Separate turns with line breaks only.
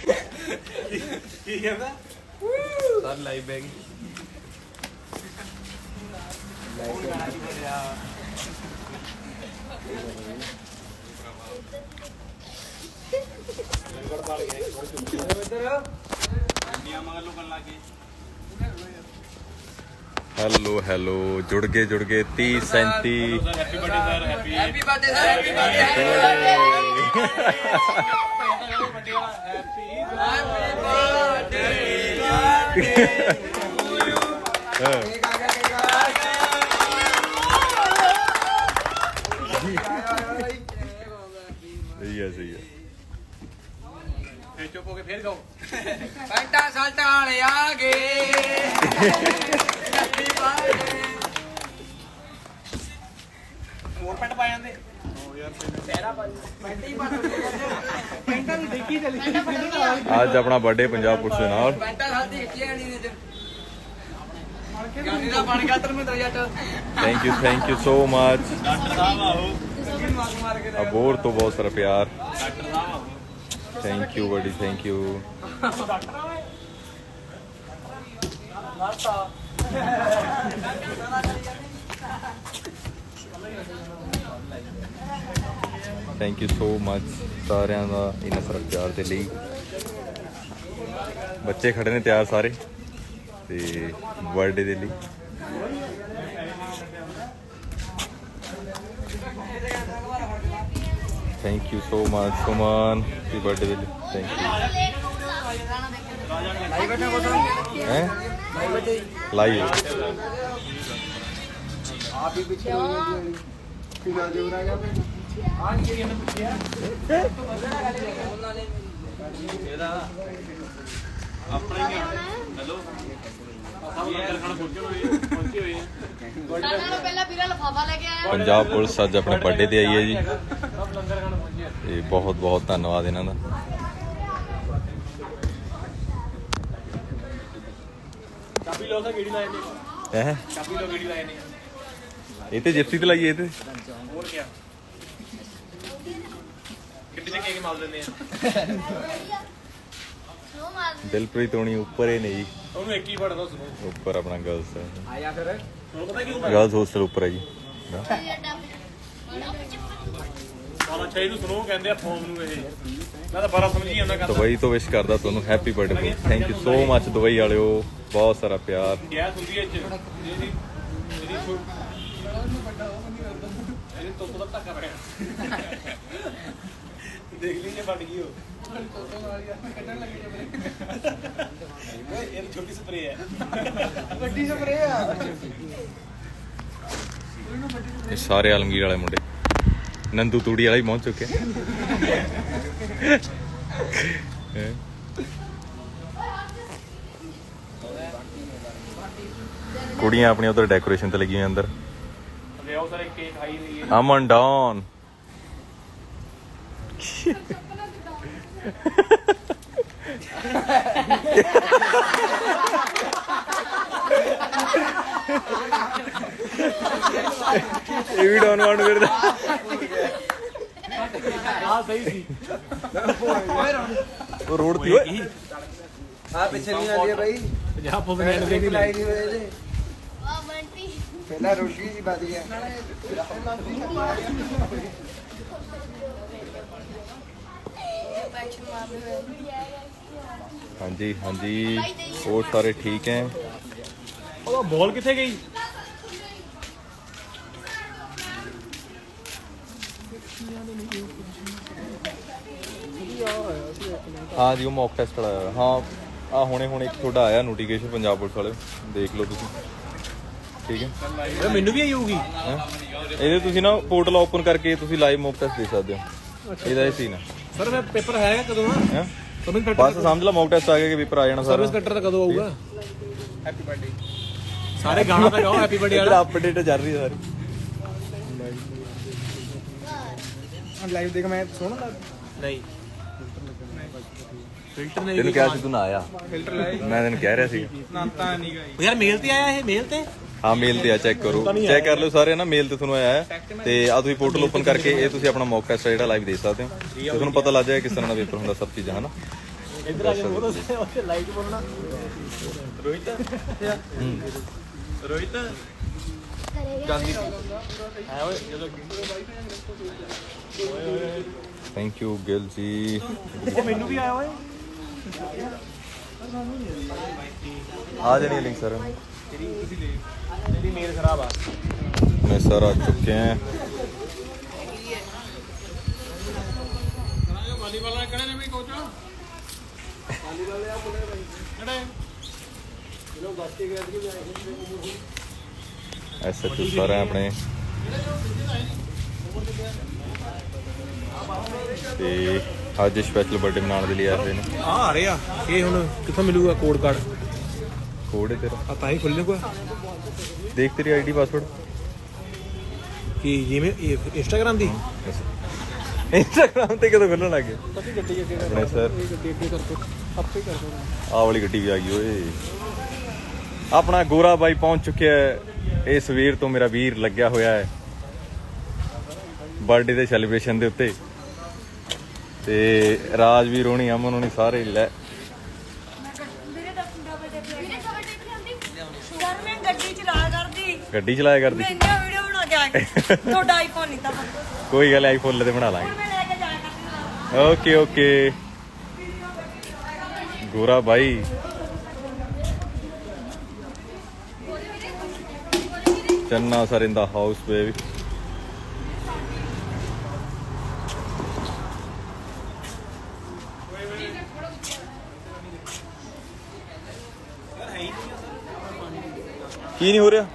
ਕੀ ਕਹਿੰਦਾ
sir live bag
India ਮਗਰ ਲੁਕਣ ਲੱਗੇ
ਹੈਲੋ ਹੈਲੋ ਜੁੜ ਗਏ ਜੁੜ ਗਏ 30 37
happy birthday sir happy
happy birthday sir happy birthday
ਸਹੀ ਹੈ ਸਹੀ ਹੈ
ਫੇਰ ਚੁੱਪ ਹੋ। ਕੇ ਫੇਰ ਗਾਓ
ਪੈਂਟਾ ਸਾਲਟਾਂ ਵਾਲੇ ਆ ਗਏ
ਹੋਰ ਪੈਂਟ ਪਾ ਜਾਂਦੇ
ਅੱਜ ਆਪਣਾ ਬਰਥਡੇ ਪੰਜਾਬ ਪੁਲਿਸ ਦੇ ਨਾਲ
ਪੈਂਟਾ ਸਾਡੀ ਖਿੱਚੀਆਂ ਨਹੀਂ ਨੇ ਤੇ ਗਾਣੀ ਦਾ ਬਣ ਗਿਆ Dharminder Jatt
thank you thank you so much
doctor ਸਾਹਿਬ ਆਓ
ਅਬੋਰ ਤੋਂ ਬਹੁਤ ਸਾਰਾ ਥੈਂਕ ਯੂ ਸੋ ਮਚ ਸਾਰਿਆਂ ਦਾ ਇਹਨਾਂ ਸਾਰਾ ਪਿਆਰ ਦੇ ਲਈ। ਬੱਚੇ ਖੜੇ ਨੇ ਤਿਆਰ ਸਾਰੇ। ਤੇ ਬਰਥਡੇ ਦੇ ਲਈ। Thank you so much Suman the birthday ਦੇ ਲਈ ਥੈਂਕ ਯੂ ਹੈ ਲਾਈਵ
ਆਪਣਾ ਹੀ ਹੈਲੋ ਸਭ ਲੰਗਰ ਖਾਣ
ਸਾਰਿਆਂ ਨੂੰ ਪਹਿਲਾਂ ਵੀਰਾ ਲਫਾਫਾ ਲੈ ਕੇ ਆਇਆ
ਪੰਜਾਬ ਪੁਲਿਸ ਅੱਜ ਆਪਣੇ ਬਰਥਡੇ ਤੇ ਆਈ ਹੈ ਜੀ। ਤੇ ਬਹੁਤ ਬਹੁਤ ਧੰਨਵਾਦ ਇਹਨਾਂ ਦਾ।
ਚਾਬੀ ਲੋ ਸਾ ਗੇੜੀ ਲਾਏ ਨੇ
ਹੈ?
ਚਾਬੀ ਲੋ ਗੇੜੀ ਲਾਏ ਨੇ
ਇਹ ਤੇ ਜਿਪਸੀ ਤੇ ਲਾਈਏ ਇਹ ਤੇ।
ਹੋਰ ਕੀ ਕਿੱਡੀ ਚ ਕੇਕ ਦਿੰਦੇ ਆ?
ਦਿਲਪ੍ਰੀਤ ਹੋਣੀ ਉੱਪਰ ਹੀ ਨੇ ਜੀ।
ਉਹਨੂੰ ਇੱਕ ਹੀ ਪੜਦਾ ਸੁਣੋ।
ਉੱਪਰ ਆਪਣਾ ਗਰਲਸ
ਆਇਆ ਫਿਰ।
ਤੁਹਾਨੂੰ ਪਤਾ ਕੀ ਹੁੰਦਾ
ਗਰਲਸ ਹੋਸਟਲ ਉੱਪਰ ਹੈ ਜੀ।
ਸਾਰਾ ਅੱਛਾ ਇਹਨੂੰ ਸੁਣੋ ਕਹਿੰਦੇ ਆ ਫੋਮ ਨੂੰ ਇਹ। ਮੈਂ ਤਾਂ ਬੜਾ ਸਮਝੀ ਜਾਂਦਾ ਕਰਦਾ।
ਦੁਬਈ ਤੋਂ ਵਿਸ਼ ਕਰਦਾ ਤੁਹਾਨੂੰ happy birthday thank you so much Dubai ਵਾਲਿਓ। ਬਹੁਤ ਸਾਰਾ ਪਿਆਰ।
ਹੁੰਦੀ ਹੈ ਚ। ਤੋਂ ਤੋਂ ਦੇਖ ਲਈ ਜੇ ਵੱਡ ਗਈ ਉਹ। ਇਹ ਤਾਂ ਛੋਟੀ ਸਪਰੇ ਹੈ।
ਇਹ ਸਾਰੇ ਆਲਮਗੀਰ ਵਾਲੇ ਮੁੰਡੇ। ਨੰਦੂ ਤੂੜੀ ਵਾਲਾ ਹੀ ਪਹੁੰਚ ਚੁੱਕਿਆ। ਹੈਂ? ਕੁੜੀਆਂ ਆਪਣੀ ਉਧਰ ਡੈਕੋਰੇਸ਼ਨ ਤੇ ਲੱਗੀਆਂ ਅੰਦਰ।
ਲਿਆਓ ਸਾਰੇ ਕੇਕ ਖਾਈ ਲਈਏ
ਅਮਨ ਡਾਊਨ। ਇਹ ਵੀ ਡਾਊਨ ਵਾਂਡ ਫਿਰਦਾ
ਹਾਂ ਸਹੀ ਸੀ
ਉਹ ਰੋਡ ਤੇ ਓਏ।
ਆ ਪਿੱਛੇ ਨਹੀਂ ਆਦੀ ਬਾਈ।
50 ਪੁੱਤ ਨੇ ਦੇਖ ਲਈ
ਲਾਈ ਨਹੀਂ ਹੋਏ ਇਹਦੇ।
ਆ ਬੰਟੀ।
ਪਹਿਲਾਂ ਰੋਟੀ ਦੀ
ਹਾਂਜੀ ਹਾਂਜੀ। ਹੋਰ ਸਾਰੇ ਠੀਕ ਹੈ?
ਉਹ ਬਾਲ ਕਿੱਥੇ ਗਈ?
ਹਾਂ ਜੀ ਉਹ ਮੌਕ ਟੈਸਟ ਆਇਆ। ਹਾਂ ਆ ਹੁਣੇ ਹੁਣੇ ਇੱਕ ਤੁਹਾਡਾ ਆਇਆ ਨੋਟੀਫਿਕੇਸ਼ਨ ਪੰਜਾਬ ਪੁਲਿਸ ਵਾਲੇ। ਦੇਖ ਲਓ ਤੁਸੀਂ। ਠੀਕ ਹੈ?
ਇਹ ਮੈਨੂੰ ਵੀ ਆਈ ਹੋਊਗੀ।
ਹੈਂ? ਇਹਦੇ ਤੁਸੀਂ ਨਾ ਪੋਰਟਲ ਓਪਨ ਕਰਕੇ ਤੁਸੀਂ ਲਾਈਵ ਮੌਕ ਟੈਸਟ ਦੇ ਸਕਦੇ ਹੋ। ਇਹਦਾ ਇਹ ਸੀਨ ਹੈ
ਸਰ ਮੈਂ ਪੇਪਰ ਹੈਗਾ ਕਦੋਂ ਆ?
ਹੈਂ?
ਸਰਵਿਸ
ਬਸ ਸਮਝ ਲਾ ਮੌਕ ਟੈਸਟ ਆ ਗਿਆ ਕਿ ਪੇਪਰ ਆ ਜਾਣਾ ਸਾਰਾ।
ਸਰਵਿਸ ਕਟਰ ਦਾ ਕਦੋਂ ਆਊਗਾ? ਹੈਪੀ ਬਰਥਡੇ ਸਾਰੇ ਗਾਣਾ ਤਾਂ ਗਾਓ ਹੈਪੀ ਬਰਥਡੇ ਵਾਲਾ।
ਅਪਡੇਟ ਚੱਲ ਰਹੀ ਹੈ ਸਾਰੀ।
ਲਾਈਵ ਦੇਖ ਮੈਂ ਸੁਣਦਾ
ਨਹੀਂ। ਫਿਲਟਰ ਨੇ
ਤੈਨੂੰ ਕਿਹਾ ਸੀ ਤੂੰ ਨਾ ਆਇਆ
ਫਿਲਟਰ ਲਾਏ
ਮੈਂ ਤੈਨੂੰ ਕਹਿ ਰਿਹਾ ਸੀ।
ਨਾ ਤਾਂ ਨਹੀਂ ਗਈ।
ਯਾਰ ਮੇਲ ਤੇ ਆਇਆ ਇਹ? ਮੇਲ ਤੇ?
ਹਾਂ ਮੇਲ ਤੇ ਆ ਚੈੱਕ ਕਰੋ। ਚੈੱਕ ਕਰ ਲਓ ਸਾਰੇ ਨਾ ਮੇਲ ਤੇ ਤੁਹਾਨੂੰ ਆਇਆ ਹੈ। ਤੇ ਆ ਤੁਸੀਂ ਪੋਰਟਲ ਓਪਨ ਕਰਕੇ ਇਹ ਤੁਸੀਂ ਆਪਣਾ ਮੌਕ ਟੈਸਟ ਜਿਹੜਾ ਲਾਈਵ ਦੇ ਸਕਦੇ ਹੋ। ਤੇ ਤੁਹਾਨੂੰ ਪਤਾ ਲੱਗ ਜਾਏਗਾ ਕਿਸ ਤਰ੍ਹਾਂ ਦਾ ਪੇਪਰ ਹੁੰਦਾ ਸਭ ਚੀਜ਼ਾਂ ਹਨਾ?
ਇੱਧਰ ਆ ਕੇ ਉਹ ਦੱਸਿਆ ਉੱਥੇ ਲਾਈਟ ਬੋਲਣਾ ਰੋਹਿਤ? ਰੋਹਿਤ? ਹੈ ਓਏ ਜਦੋਂ
ਥੈਂਕ ਯੂ ਗਿਲ ਜੀ।
ਮੈਨੂੰ ਵੀ ਆਇਆ ਓਏ।
ਆ ਜਾਣੀ ਲਿੰਕ ਸਰ
ਮੈਂ ਸਾਰਾ ਚੁੱਕੇ ਆ ਵਾਲੀਬਾਲ ਵਾਲੇ ਕਿਹੜੇ ਨੇ ਵੀ ਕੋਚ ਵਾਲੀਬਾਲ ਵਾਲੇ ਆ ਮੁੰਡੇ ਭਾਈ ਕਿਹੜੇ ਇਹਨਾਂ ਦੱਸ ਕੇ ਗਏ ਕਿ ਜਾਏ
ਐਸੇ ਤੂੰ ਸਾਰਾ ਆਪਣੇ ਤੇ ਅੱਜ ਸਪੈਸ਼ਲ ਬਰਥਡੇ ਮਨਾਉਣ ਦੇ ਲਈ ਆਏ ਨੇ।
ਆ ਆ ਰਹੇ ਆ। ਇਹ ਹੁਣ ਕਿੱਥੋਂ ਮਿਲੂਗਾ ਕੋਡ ਕਾਰਡ
ਕੋਡ ਹੈ ਤੇਰਾ।
ਆ ਤਾਂ ਹੀ ਖੁੱਲ੍ਹਣੇ ਕੋਈ
ਦੇਖ ਤੇਰੀ ਆਈਡੀ ਪਾਸਵਰਡ
ਕੀ ਜਿਵੇਂ ਇੰਸਟਾਗ੍ਰਾਮ ਦੀ?
ਇੰਸਟਾਗ੍ਰਾਮ ਤੇ ਕਦੋਂ ਖੁੱਲਣ ਲੱਗੇ
ਤੁਸੀਂ ਗੱਡੀ ਅੱਗੇ
ਆਪਣੇ ਸਰ।
ਗੱਡੀ ਅੱਗੇ ਕਰ ਦੋ ਆਪੇ ਕਰ ਦੋ
ਆਹ ਵਾਲੀ ਗੱਡੀ ਵੀ ਆ ਗਈ ਓਏ। ਆਪਣਾ ਗੋਰਾ ਬਾਈ ਪਹੁੰਚ ਚੁੱਕਿਆ ਹੈ। ਇਹ ਸਵੇਰ ਤੋਂ ਮੇਰਾ ਵੀਰ ਲੱਗਿਆ ਹੋਇਆ ਹੈ। ਬਰਥਡੇ ਦੇ ਸੈਲੀਬ੍ਰੇਸ਼ਨ ਦੇ ਉੱਤੇ। ਤੇ ਰਾਜਵੀਰ ਹੋਣੀ ਅਮਨ ਹੋਣੀ ਸਾਰੇ ਲੈ
ਵੀਰੇ ਡਬਲ ਟੇਕ ਆਂਦੀ
ਯਾਰ ਮੈਂ ਗੱਡੀ ਚਲਾ ਕਰਦੀ
ਗੱਡੀ ਚਲਾਇਆ ਕਰਦੀ?
ਮੈਂ ਇੰਨਾ ਵੀਡੀਓ ਬਣਾ ਕੇ ਆਈ। ਤੁਹਾਡਾ ਆਈਫੋਨ ਨਹੀਂ ਤਾਂ
ਕੋਈ ਗੱਲ ਆਈਫੋਨ ਲੈ ਤੇ ਬਣਾ ਲਾਂਗੇ।
ਮੈਂ ਲੈ ਕੇ ਜਾਇਆ ਕਰਦੀ
ਓਕੇ ਓਕੇ ਗੋਰਾ ਬਾਈ। Channa sir in the house baby ਕੀ ਨਹੀਂ ਹੋ ਰਿਹਾ?